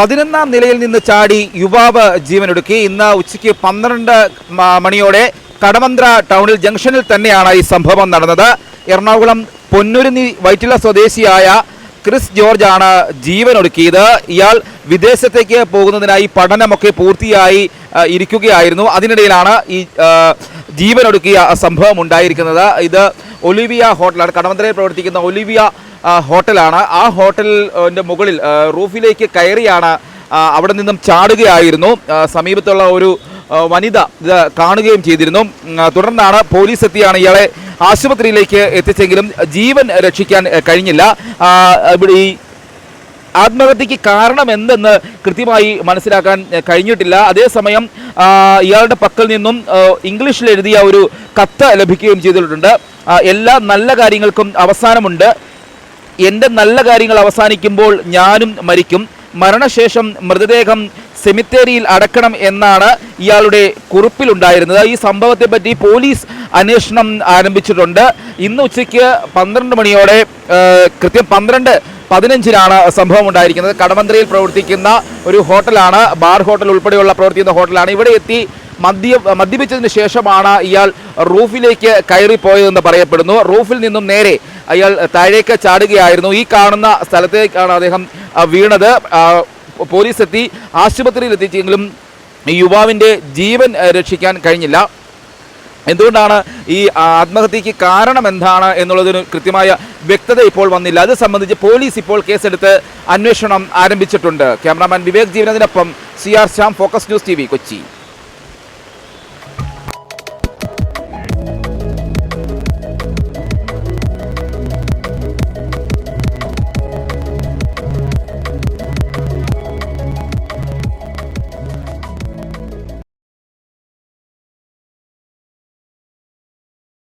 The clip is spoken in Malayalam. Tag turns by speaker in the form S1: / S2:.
S1: പതിനൊന്നാം നിലയിൽ നിന്ന് ചാടി യുവാവ് ജീവനൊടുക്കി. ഇന്ന് ഉച്ചയ്ക്ക് പന്ത്രണ്ട് മണിയോടെ കടമന്ത്ര ടൗണിൽ ജംഗ്ഷനിൽ തന്നെയാണ് ഈ സംഭവം നടന്നത്. എറണാകുളം പൊന്നുരുന്നി വൈറ്റില സ്വദേശിയായ ക്രിസ് ജോർജ് ആണ് ജീവനൊടുക്കിയത്. ഇയാൾ വിദേശത്തേക്ക് പോകുന്നതിനായി പഠനമൊക്കെ പൂർത്തിയായി ഇരിക്കുകയായിരുന്നു. അതിനിടയിലാണ് ഈ ജീവനൊടുക്കിയ സംഭവം ഉണ്ടായിരിക്കുന്നത്. ഇത് ഒലിവിയ ഹോട്ടലാണ്. കടമന്ത്രയിൽ പ്രവർത്തിക്കുന്ന ഒലിവിയ ഹോട്ടലാണ്. ആ ഹോട്ടലിന്റെ മുകളിൽ റൂഫിലേക്ക് കയറിയാണ് അവിടെ നിന്നും ചാടുകയായിരുന്നു. സമീപത്തുള്ള ഒരു വനിത ഇത് കാണുകയും ചെയ്തിരുന്നു. തുടർന്നാണ് പോലീസ് എത്തിയാണ് ഇയാളെ ആശുപത്രിയിലേക്ക് എത്തിച്ചെങ്കിലും ജീവൻ രക്ഷിക്കാൻ കഴിഞ്ഞില്ല. ഇവിടെ ഈ ആത്മഹത്യക്ക് കാരണം എന്തെന്ന് കൃത്യമായി മനസ്സിലാക്കാൻ കഴിഞ്ഞിട്ടില്ല. അതേസമയം ഇയാളുടെ പക്കൽ നിന്നും ഇംഗ്ലീഷിൽ എഴുതിയ ഒരു കത്ത് ലഭിക്കുകയും ചെയ്തിട്ടുണ്ട്. എല്ലാ നല്ല കാര്യങ്ങൾക്കും അവസാനമുണ്ട്. എന്റെ നല്ല കാര്യങ്ങൾ അവസാനിക്കുമ്പോൾ ഞാനും മരിക്കും. മരണശേഷം മൃതദേഹം സെമിത്തേരിയിൽ അടക്കണം എന്നാണ് ഇയാളുടെ കുറിപ്പിലുണ്ടായിരുന്നത്. ഈ സംഭവത്തെ പറ്റി പോലീസ് അന്വേഷണം ആരംഭിച്ചിട്ടുണ്ട്. ഇന്ന് ഉച്ചയ്ക്ക് പന്ത്രണ്ട് മണിയോടെ കൃത്യം പന്ത്രണ്ട് പതിനഞ്ചിനാണ് സംഭവം ഉണ്ടായിരിക്കുന്നത്. കടമന്ത്രിയിൽ പ്രവർത്തിക്കുന്ന ഒരു ഹോട്ടലാണ് ബാർ ഹോട്ടൽ ഉൾപ്പെടെയുള്ള പ്രവർത്തിക്കുന്ന ഹോട്ടലാണ്. ഇവിടെ എത്തി മദ്യ മദ്യപിച്ചതിന് ശേഷമാണ് ഇയാൾ റൂഫിലേക്ക് കയറിപ്പോയതെന്ന് പറയപ്പെടുന്നു. റൂഫിൽ നിന്നും നേരെ അയാൾ താഴേക്ക് ചാടുകയായിരുന്നു. ഈ കാണുന്ന സ്ഥലത്തേക്കാണ് അദ്ദേഹം വീണത്. പോലീസ് എത്തി ആശുപത്രിയിൽ എത്തിച്ചെങ്കിലും ഈ യുവാവിന്റെ ജീവൻ രക്ഷിക്കാൻ കഴിഞ്ഞില്ല. എന്തുകൊണ്ടാണ് ഈ ആത്മഹത്യക്ക് കാരണം എന്താണ് എന്നുള്ളതിന് കൃത്യമായ വ്യക്തത ഇപ്പോൾ വന്നില്ല. അത് സംബന്ധിച്ച് പോലീസ് ഇപ്പോൾ കേസെടുത്ത് അന്വേഷണം ആരംഭിച്ചിട്ടുണ്ട്. Cameraman Vivek ജീവനത്തിനൊപ്പം C R Shyam Focus News T Kochi.